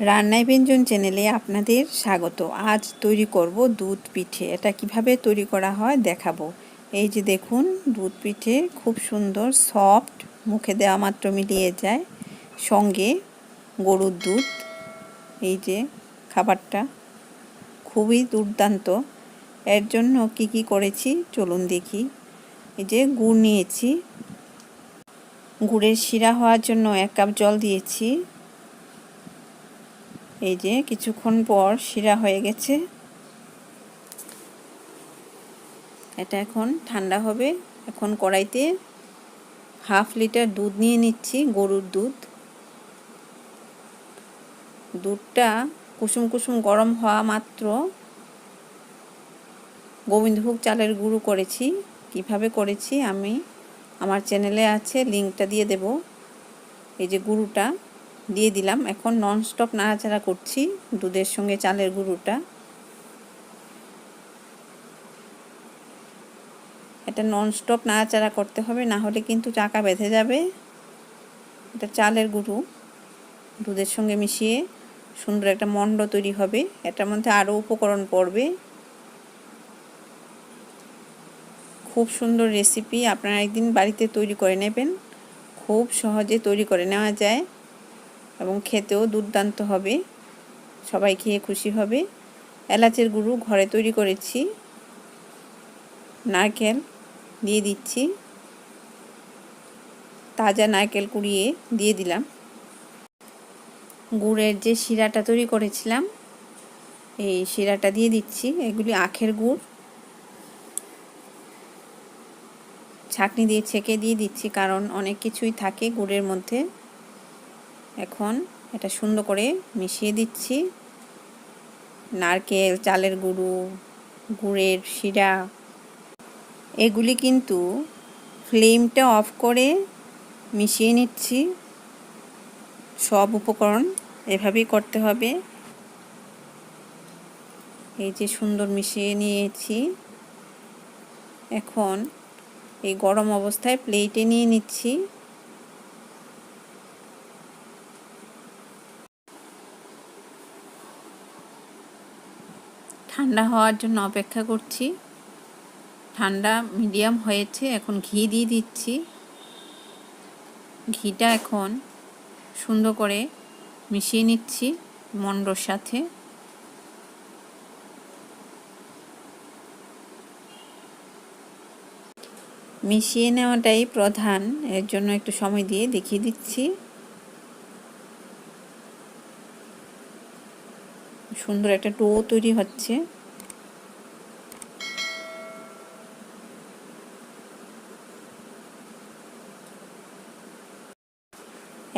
রান্নায় ব্যঞ্জন চ্যানেলে আপনাদের স্বাগত। আজ তৈরি করব দুধ পিঠে। এটা কীভাবে তৈরি করা হয় দেখাবো। এই যে দেখুন, দুধ পিঠে খুব সুন্দর সফট, মুখে দেওয়া মাত্র মিলিয়ে যায়। সঙ্গে গরুর দুধ, এই যে খাবারটা খুবই দুর্দান্ত। এর জন্য কি কি করেছি? চলুন দেখি। এই যে গুড় নিয়েছি। গুড়ের শিরা হওয়ার জন্য এক কাপ জল দিয়েছি। এই যে কিছুক্ষণ পর শিরা হয়ে গেছে। এটা এখন ঠান্ডা হবে। এখন কড়াইতে হাফ লিটার দুধ নিয়ে নিচ্ছি, গরুর দুধ। দুধটা কুসুম কুসুম গরম হওয়া মাত্র গোবিন্দভোগ চালের গুঁড়ো করেছি। কীভাবে করেছি আমি আমার চ্যানেলে আছে, লিঙ্কটা দিয়ে দেব। এই যে গুঁড়োটা। দিয়ে দিলাম। এখন ননস্টপ নাড়াচাড়া করছি দুধের সঙ্গে চালের গুঁড়োটা। এটা ননস্টপ নাড়াচাড়া করতে হবে, না হলে কিন্তু চাকা বেঁধে যাবে। এটা চালের গুঁড়ো, দুধের সঙ্গে মিশিয়ে সুন্দর একটা মণ্ড তৈরি হবে। এটার মধ্যে আরও উপকরণ পড়বে। খুব সুন্দর রেসিপি আপনারা একদিন বাড়িতে তৈরি করে নেবেন। খুব সহজে তৈরি করে নেওয়া যায়। এবং খেতেও দুর্দান্ত হবে। সবাই খেয়ে খুশি হবে। এলাচের গুঁড়ো ঘরে তৈরি করেছি। নারকেল দিয়ে দিচ্ছি। তাজা নারকেল কুড়িয়ে দিয়ে দিলাম। গুড়ের যে শিরাটা তৈরি করেছিলাম, এই শিরাটা দিয়ে দিচ্ছি। এগুলি আখের গুড়। ছাকনি দিয়ে ছেঁকে দিয়ে দিচ্ছি, কারণ অনেক কিছুই থাকে গুড়ের মধ্যে। এখন এটা সুন্দর করে মিশিয়ে দিচ্ছি। নারকেল, চালের গুঁড়ো, গুড়ের শিরা, এগুলি কিন্তু ফ্লেমটা অফ করে মিশিয়ে নিচ্ছি। সব উপকরণ এভাবেই করতে হবে। এই যে সুন্দর মিশিয়ে নিয়েছি। এখন এই গরম অবস্থায় প্লেটে নিয়ে নিচ্ছি। ঠান্ডা হওয়ার জন্য অপেক্ষা করছি। ঠান্ডা মিডিয়াম হয়েছে, এখন ঘি দিয়ে দিচ্ছি। ঘিটা এখন সুন্দর করে মিশিয়ে নিচ্ছি মন্ডর সাথে। মিশিয়ে নেওয়াটাই প্রধান, এর জন্য একটু সময় দিয়ে দেখিয়ে দিচ্ছি। সুন্দর একটা টো তৈরি হচ্ছে।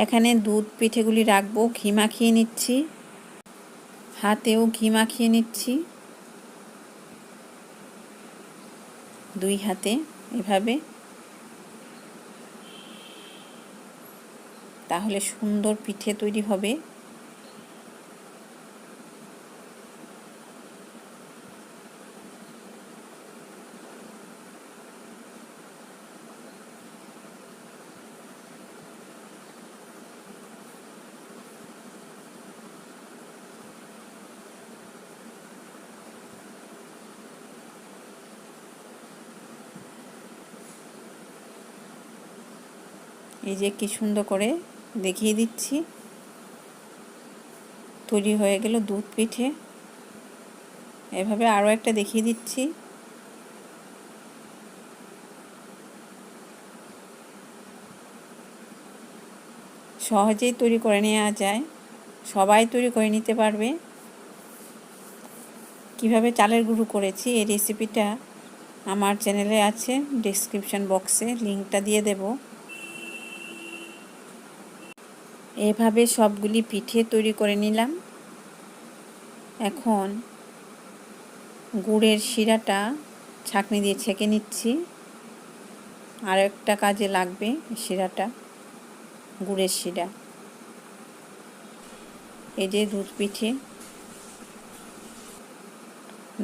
এখানে দুধ পিঠেগুলি রাখব, ঘি মাখিয়ে নিচ্ছি। হাতেও ঘি মাখিয়ে নিচ্ছি। দুই হাতে এভাবে। তাহলে সুন্দর পিঠে তৈরি হবে। এই যে কি সুন্দর করে দেখিয়ে দিচ্ছি। তৈরি হয়ে গেল দুধ পিঠে। এভাবে আরও একটা দেখিয়ে দিচ্ছি। সহজেই তৈরি করে নেওয়া যায়। সবাই তৈরি করে নিতে পারবে। কীভাবে চালের গুঁড়ো করেছি এই রেসিপিটা আমার চ্যানেলে আছে। ডিসক্রিপশান বক্সে লিঙ্কটা দিয়ে দেবো। এভাবে সবগুলি পিঠে তৈরি করে নিলাম। এখন গুড়ের শিরাটা ছাঁকনি দিয়ে ছেঁকে নিচ্ছি। আর একটা কাজে লাগবে শিরাটা, গুড়ের শিরা। এই যে দুধ পিঠে।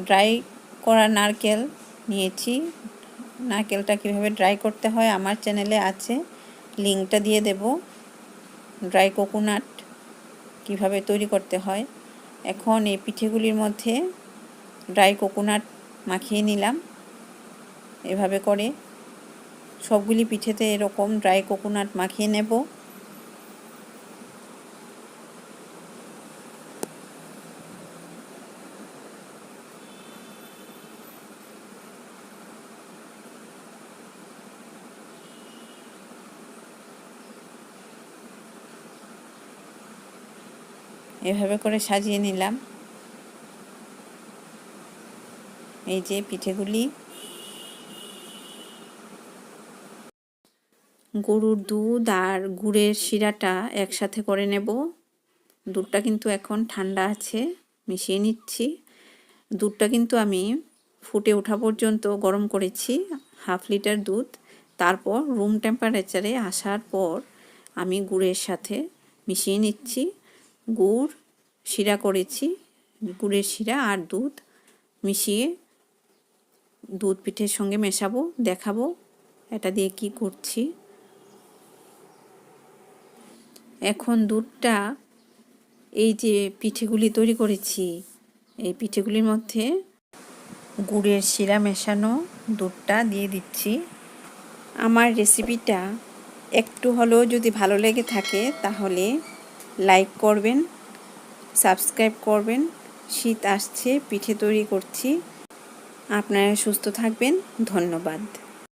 ড্রাই করা নারকেল নিয়েছি। নারকেলটা কীভাবে ড্রাই করতে হয় আমার চ্যানেলে আছে, লিঙ্কটা দিয়ে দেবো। ড্রাই কোকোনাট কীভাবে তৈরি করতে হয়। এখন এই পিঠেগুলির মধ্যে ড্রাই কোকোনাট মাখিয়ে নিলাম। এভাবে করে সবগুলি পিঠেতে এরকম ড্রাই কোকোনাট মাখিয়ে নেব। এভাবে করে সাজিয়ে নিলাম। এই যে পিঠেগুলি। গরুর দুধ আর গুড়ের শিরাটা একসাথে করে নেব। দুধটা কিন্তু এখন ঠান্ডা আছে, মিশিয়ে নিচ্ছি। দুধটা কিন্তু আমি ফুটে ওঠা পর্যন্ত গরম করেছি, হাফ লিটার দুধ। তারপর রুম টেম্পারেচারে আসার পর আমি গুড়ের সাথে মিশিয়ে নিচ্ছি। গুড়, শিরা করেছি, গুড়ের শিরা আর দুধ মিশিয়ে দুধ পিঠের সঙ্গে মেশাবো, দেখাবো এটা দিয়ে কি করছি। এখন দুধটা এই যে পিঠেগুলি তৈরি করেছি, এই পিঠেগুলির মধ্যে গুড়ের শিরা মেশানো দুধটা দিয়ে দিচ্ছি। আমার রেসিপিটা একটু হলেও যদি ভালো লেগে থাকে তাহলে লাইক করবেন সাবস্ক্রাইব করবেন শীত আসছে পিঠে তৈরি করছি। আপনারা সুস্থ থাকবেন ধন্যবাদ।